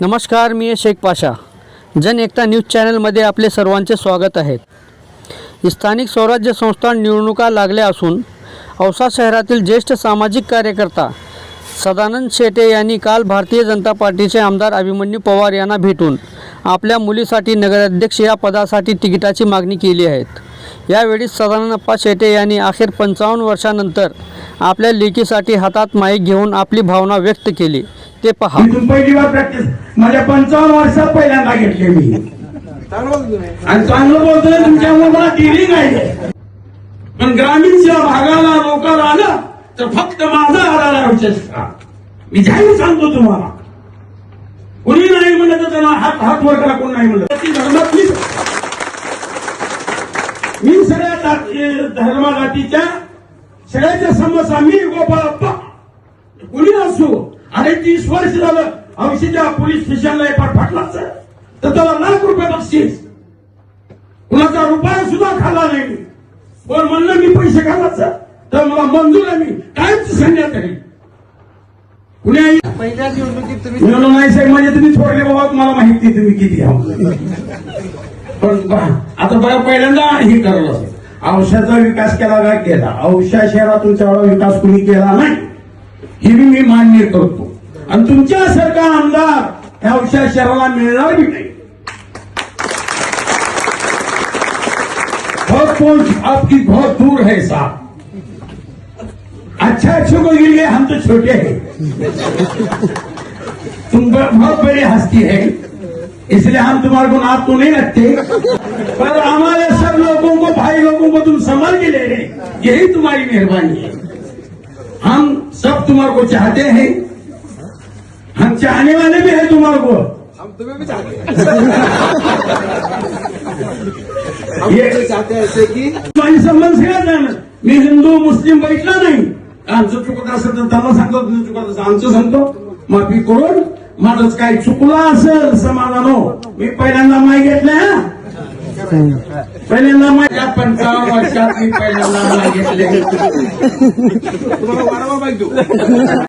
नमस्कार मी शेख पाशा. जन एकता न्यूज चॅनलमध्ये आपले सर्वांचे स्वागत आहे. स्थानिक स्वराज्य संस्था निवडणुका लागल्या असून औसा शहरातील ज्येष्ठ सामाजिक कार्यकर्ता सदानंद शेटे यांनी काल भारतीय जनता पार्टीचे आमदार अभिमन्यू पवार यांना भेटून आपल्या मुलीसाठी नगराध्यक्ष या पदासाठी तिकिटाची मागणी केली आहेत यावेळी सदानंदप्पा शेटे यांनी अखेर पंचावन्न वर्षानंतर आपल्या लेकीसाठी हातात माईक घेऊन आपली भावना व्यक्त केली. ते पहा. पहिली बार प्रॅक्टिस माझ्या पंचावन्न वर्षात पहिल्यांदा घेतले मी. आणि चांगलं बोलतोय तुमच्यामुळे मला डिलिंग नाही. पण ग्रामीणच्या भागाला लोकांना आलं तर फक्त माझा आला आवश्यक मी जाहीर सांगतो तुम्हाला. कुणी नाही म्हणलं तर त्याला हात हात वर करा कोण नाही म्हणलं धर्मातली मी सगळ्या जाती- धर्मजातीच्या सगळ्याच्या समस्या मी गोपाळप्पा कुणी असो अरे तीस वर्ष झालं औषधा पोलीस स्टेशनला एका फाटलाच तर त्याला लाख रुपये बक्षीस. कुणाचा रुपया सुद्धा खाल्ला नाही मी. पण म्हणलं मी पैसे घालायचं तर मला मंजूर आहे मी. कायच संध्यात आहे. कुणी पहिल्या निवडणुकीत तुम्ही नाही साहेब म्हणजे तुम्ही थोडले बाबा मला माहिती तुम्ही किती पण आता बघा पहिल्यांदा हे करलं औषधाचा विकास केला का? केला. औषध शहरातून तेवढा विकास कुणी केला नाही. हे मी मान्य करतो. आणि तुमच्यासारखा आमदार ह्या औषध शहराला मिळणार बी नाही. बहुत पहुंच आपकी बहुत दूर है साहब. अच्छा अच्छे को गिर हम तो छोटे हैं. तुम बहुत बड़ी हस्ती है. इसलिए हम तुम्हारे को नाप तो नहीं रखते. पर हमारे सब लोगों को तुम संभाल के ले रहे यही तुम्हारी मेहरबानी है। हम सब तुम्हारे को चाहते हैं। हम चाहने वाले भी हैं तुम्हारे को। हम तुम्हें भी चाहते हैं। हम ये- चाहते हैं ऐसे कि माझी संबंध सगळ्यात मी हिंदू मुस्लिम बैठला नाही। आमचं चुकत असेल तर त्यांना सांगतो तुझं चुकत असेल आमचं सांगतो। माफी करून माझंच काही चुकलं असेल समाधानो मी पहिल्यांदा माय घेतलं हा। पहिल्यांदा माय या पंचावन्न वर्षात मी पहिल्यांदा घेतले. तुम्हाला वारंवार माहिती